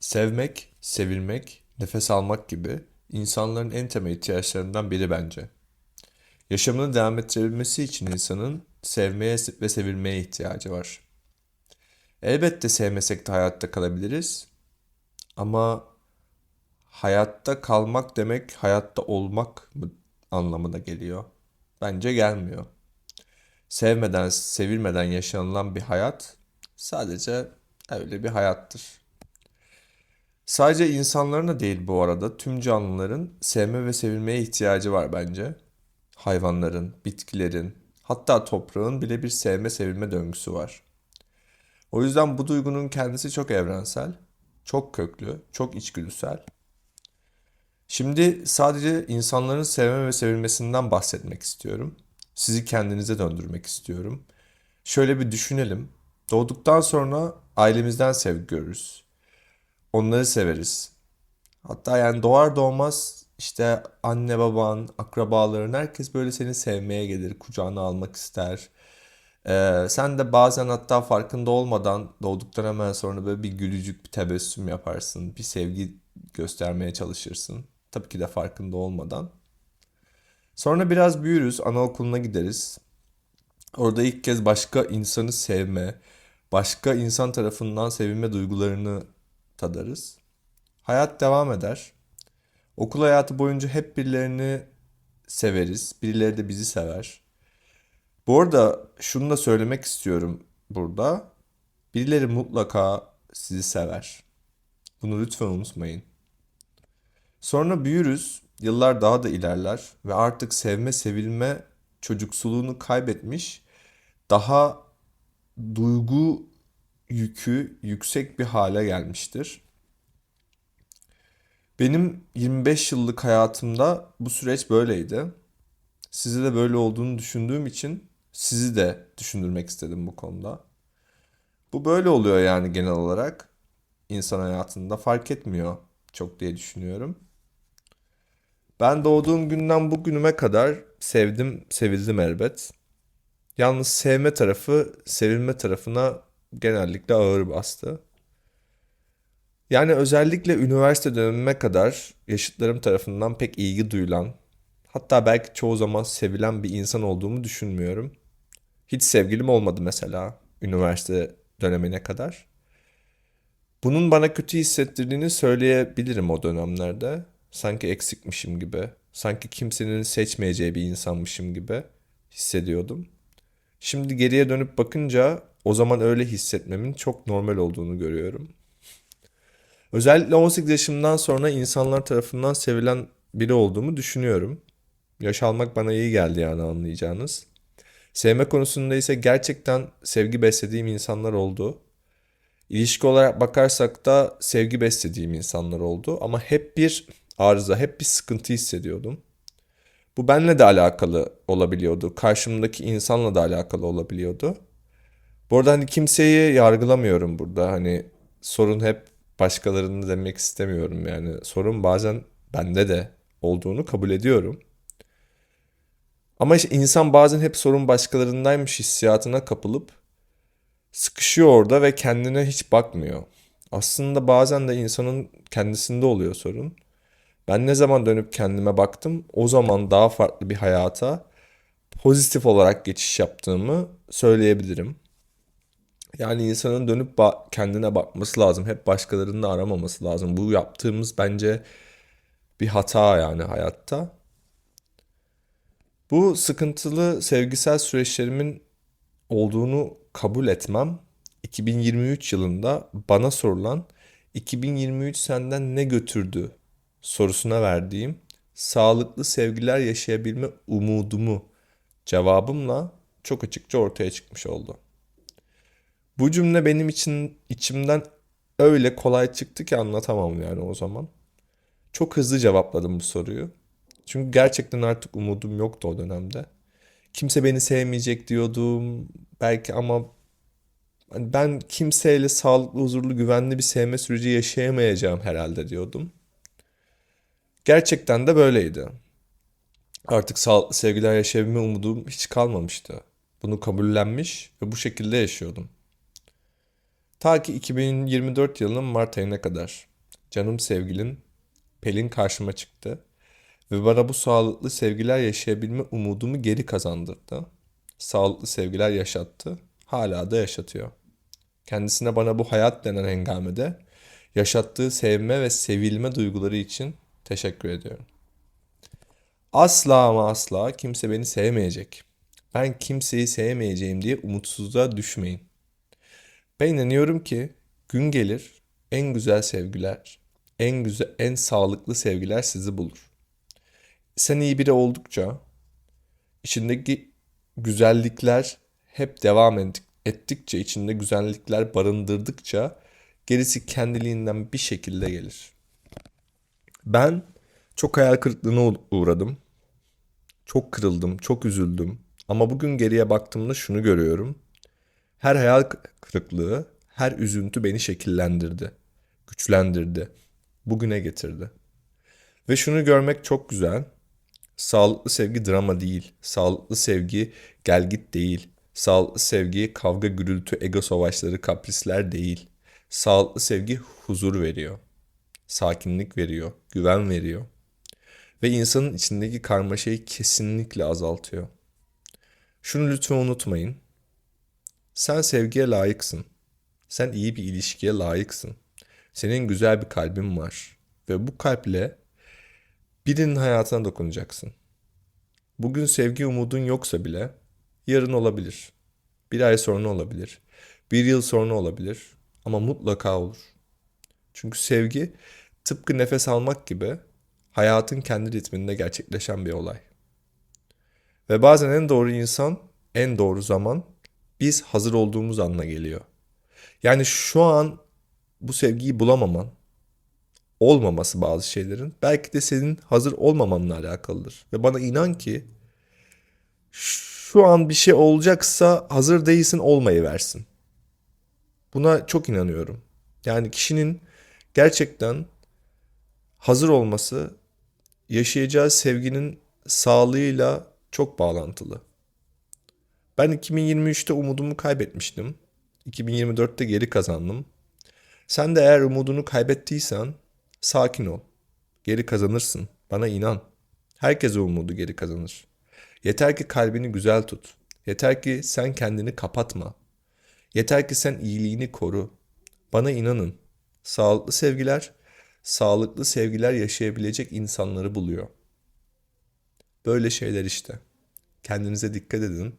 Sevmek, sevilmek, nefes almak gibi insanların en temel ihtiyaçlarından biri bence. Yaşamını devam ettirebilmesi için insanın sevmeye ve sevilmeye ihtiyacı var. Elbette sevmesek de hayatta kalabiliriz ama hayatta kalmak demek hayatta olmak mı anlamına geliyor? Bence gelmiyor. Sevmeden, sevilmeden yaşanılan bir hayat sadece öyle bir hayattır. Sadece insanların da değil bu arada tüm canlıların sevme ve sevilmeye ihtiyacı var bence. Hayvanların, bitkilerin, hatta toprağın bile bir sevme sevilme döngüsü var. O yüzden bu duygunun kendisi çok evrensel, çok köklü, çok içgüdüsel. Şimdi sadece insanların sevme ve sevilmesinden bahsetmek istiyorum. Sizi kendinize döndürmek istiyorum. Şöyle bir düşünelim. Doğduktan sonra ailemizden sevgi görürüz. Onları severiz. Hatta yani doğar doğmaz işte anne baban, akrabaların herkes böyle seni sevmeye gelir, kucağına almak ister. Ee, sen de bazen hatta farkında olmadan doğduktan hemen sonra böyle bir gülücük, bir tebessüm yaparsın, bir sevgi göstermeye çalışırsın. Tabii ki de farkında olmadan. Sonra biraz büyürüz, anaokuluna gideriz. Orada ilk kez başka insanı sevme, başka insan tarafından sevilme duygularını tadarız. Hayat devam eder. Okul hayatı boyunca hep birilerini severiz, birileri de bizi sever. Bu arada şunu da söylemek istiyorum burada. Birileri mutlaka sizi sever. Bunu lütfen unutmayın. Sonra büyürüz, yıllar daha da ilerler ve artık sevme, sevilme çocuksuluğunu kaybetmiş, daha duygu yükü yüksek bir hale gelmiştir. Benim 25 yıllık hayatımda bu süreç böyleydi. Size de böyle olduğunu düşündüğüm için sizi de düşündürmek istedim bu konuda. Bu böyle oluyor yani genel olarak insan hayatında fark etmiyor çok diye düşünüyorum. Ben doğduğum günden bugünüme kadar sevdim, sevildim elbet. Yalnız sevme tarafı sevilme tarafına genellikle ağır bastı. Yani özellikle üniversite dönemime kadar yaşıtlarım tarafından pek ilgi duyulan, hatta belki çoğu zaman sevilen bir insan olduğumu düşünmüyorum. Hiç sevgilim olmadı mesela üniversite dönemine kadar. Bunun bana kötü hissettirdiğini söyleyebilirim o dönemlerde. Sanki eksikmişim gibi, sanki kimsenin seçmeyeceği bir insanmışım gibi hissediyordum. Şimdi geriye dönüp bakınca o zaman öyle hissetmemin çok normal olduğunu görüyorum. Özellikle 18 yaşımdan sonra insanlar tarafından sevilen biri olduğumu düşünüyorum. Yaş almak bana iyi geldi yani anlayacağınız. Sevme konusunda ise gerçekten sevgi beslediğim insanlar oldu. İlişki olarak bakarsak da sevgi beslediğim insanlar oldu ama hep bir arıza, hep bir sıkıntı hissediyordum. Bu benle de alakalı olabiliyordu. Karşımdaki insanla da alakalı olabiliyordu. Bu arada hani kimseyi yargılamıyorum burada. Hani sorun hep başkalarını demek istemiyorum yani. Sorun bazen bende de olduğunu kabul ediyorum. Ama işte insan bazen hep sorun başkalarındaymış hissiyatına kapılıp sıkışıyor orada ve kendine hiç bakmıyor. Aslında bazen de insanın kendisinde oluyor sorun. Ben ne zaman dönüp kendime baktım, o zaman daha farklı bir hayata pozitif olarak geçiş yaptığımı söyleyebilirim. Yani insanın dönüp ba- kendine bakması lazım. Hep başkalarını aramaması lazım. Bu yaptığımız bence bir hata yani hayatta. Bu sıkıntılı sevgisel süreçlerimin olduğunu kabul etmem 2023 yılında bana sorulan 2023 senden ne götürdü sorusuna verdiğim sağlıklı sevgiler yaşayabilme umudumu cevabımla çok açıkça ortaya çıkmış oldu. Bu cümle benim için içimden öyle kolay çıktı ki anlatamam yani o zaman. Çok hızlı cevapladım bu soruyu. Çünkü gerçekten artık umudum yoktu o dönemde. Kimse beni sevmeyecek diyordum. Belki ama hani ben kimseyle sağlıklı, huzurlu, güvenli bir sevme süreci yaşayamayacağım herhalde diyordum. Gerçekten de böyleydi. Artık sağlıklı sevgiler yaşayabilme umudum hiç kalmamıştı. Bunu kabullenmiş ve bu şekilde yaşıyordum. Ta ki 2024 yılının Mart ayına kadar. canım sevgilim Pelin karşıma çıktı ve bana bu sağlıklı sevgiler yaşayabilme umudumu geri kazandırdı. Sağlıklı sevgiler yaşattı, hala da yaşatıyor. Kendisine bana bu hayat denen hengamede yaşattığı sevme ve sevilme duyguları için teşekkür ediyorum. Asla ama asla kimse beni sevmeyecek. Ben kimseyi sevmeyeceğim diye umutsuzluğa düşmeyin. Ben inanıyorum ki gün gelir en güzel sevgiler, en güzel, en sağlıklı sevgiler sizi bulur. Sen iyi biri oldukça, içindeki güzellikler hep devam et- ettikçe, içinde güzellikler barındırdıkça gerisi kendiliğinden bir şekilde gelir. Ben çok hayal kırıklığına uğ- uğradım. Çok kırıldım, çok üzüldüm. Ama bugün geriye baktığımda şunu görüyorum. Her hayal kırıklığı, her üzüntü beni şekillendirdi, güçlendirdi, bugüne getirdi. Ve şunu görmek çok güzel. Sağlıklı sevgi drama değil. Sağlıklı sevgi gelgit değil. Sağlıklı sevgi kavga, gürültü, ego savaşları, kaprisler değil. Sağlıklı sevgi huzur veriyor. Sakinlik veriyor, güven veriyor. Ve insanın içindeki karmaşayı kesinlikle azaltıyor. Şunu lütfen unutmayın. Sen sevgiye layıksın. Sen iyi bir ilişkiye layıksın. Senin güzel bir kalbin var. Ve bu kalple birinin hayatına dokunacaksın. Bugün sevgi umudun yoksa bile yarın olabilir. Bir ay sonra olabilir. Bir yıl sonra olabilir. Ama mutlaka olur. Çünkü sevgi tıpkı nefes almak gibi hayatın kendi ritminde gerçekleşen bir olay. Ve bazen en doğru insan, en doğru zaman biz hazır olduğumuz anla geliyor. Yani şu an bu sevgiyi bulamaman, olmaması bazı şeylerin belki de senin hazır olmamanla alakalıdır. Ve bana inan ki şu an bir şey olacaksa hazır değilsin olmayıversin. Buna çok inanıyorum. Yani kişinin gerçekten hazır olması yaşayacağı sevginin sağlığıyla çok bağlantılı. Ben 2023'te umudumu kaybetmiştim. 2024'te geri kazandım. Sen de eğer umudunu kaybettiysen sakin ol. Geri kazanırsın. Bana inan. Herkese umudu geri kazanır. Yeter ki kalbini güzel tut. Yeter ki sen kendini kapatma. Yeter ki sen iyiliğini koru. Bana inanın. Sağlıklı sevgiler, sağlıklı sevgiler yaşayabilecek insanları buluyor. Böyle şeyler işte. Kendinize dikkat edin.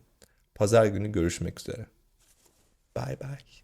Pazar günü görüşmek üzere. Bye bye.